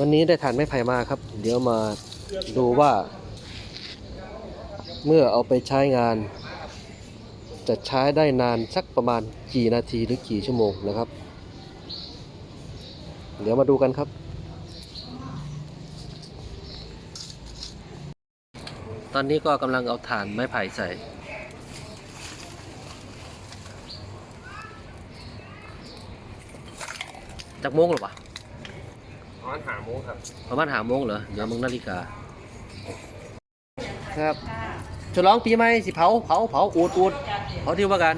วันนี้ได้ทานไม้ไผ่มาครับ เดี๋ยวมาดูว่า เมื่อเอาไปใช้งาน จะใช้ได้นานสักประมาณกี่นาทีหรือกี่ชั่วโมงนะครับ เดี๋ยวมาดูกันครับ ตอนนี้ก็กำลังเอาถ่านไม้ไผ่ใส่จากโมงหรอวะ ร้านหาโมงครับประมาณหาโมงเหรอเดี๋ยวมึงนาฬิกา ครับฉลองปีใหม่สิเผาเผาเผาอูดอูดเผาที่ว่ากัน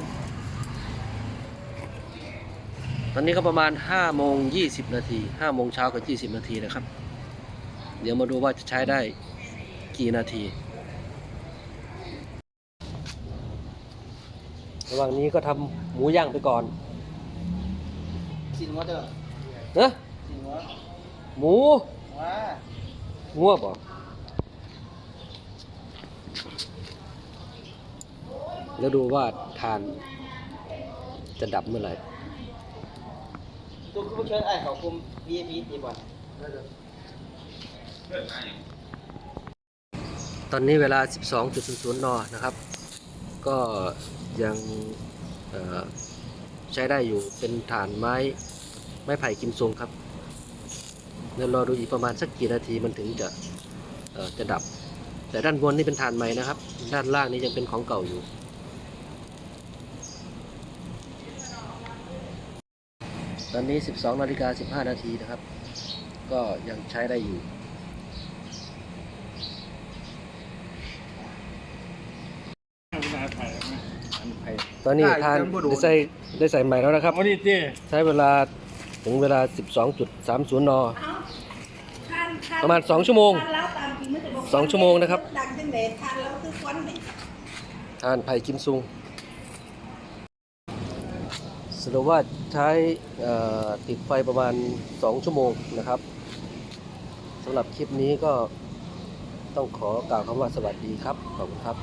ตอนนี้ก็ประมาณ5โมง20 นาที5โมงเช้ากับ20 นาทีนะครับ เดี๋ยวมาดูว่าจะใช้ได้กี่นาทีระหว่างนี้ก็ทำหมูย่างไปก่อนสินวัดเด้อเนอะสินวัด หมูว้างัวบ่แล้วดูว่าทานจะดับเมื่อไหร่ตัวคือผู้เชิญไอ้เขาคุม VIP ดีกว่าตอนนี้เวลา 12.00 น นะครับ ก็ยังเอ่อใช้ได้อยู่เป็นฐานไม้ ไม้ไผ่กิมซุงครับ เดี๋ยวรอดูอีกประมาณสักกี่นาทีมันถึงจะเอ่อจะดับ แต่ด้านบนนี่เป็นฐานใหม่นะครับ ด้านล่างนี่ยังเป็นของเก่าอยู่ ตอนนี้ 12นาฬิกา15 นาทีนะครับ ก็ยังใช้ได้อยู่ตอนนี้ทานได้ใส่ได้ใส่ใหม่แล้วนะครับวันนี้เจ้ใช้เวลาถึงเวลา 12.30 น ประมาณสองชั่วโมงสองชั่วโมงนะครับดังจังเลยทานแล้วคือควันนี่ทานไผ่กิมซุงสรุปว่าใช้เอ่อติดไฟประมาณ 2 ชั่วโมงนะครับสำหรับคลิปนี้ก็ต้องขอกล่าวคำว่าสวัสดีครับ ขอบคุณครับ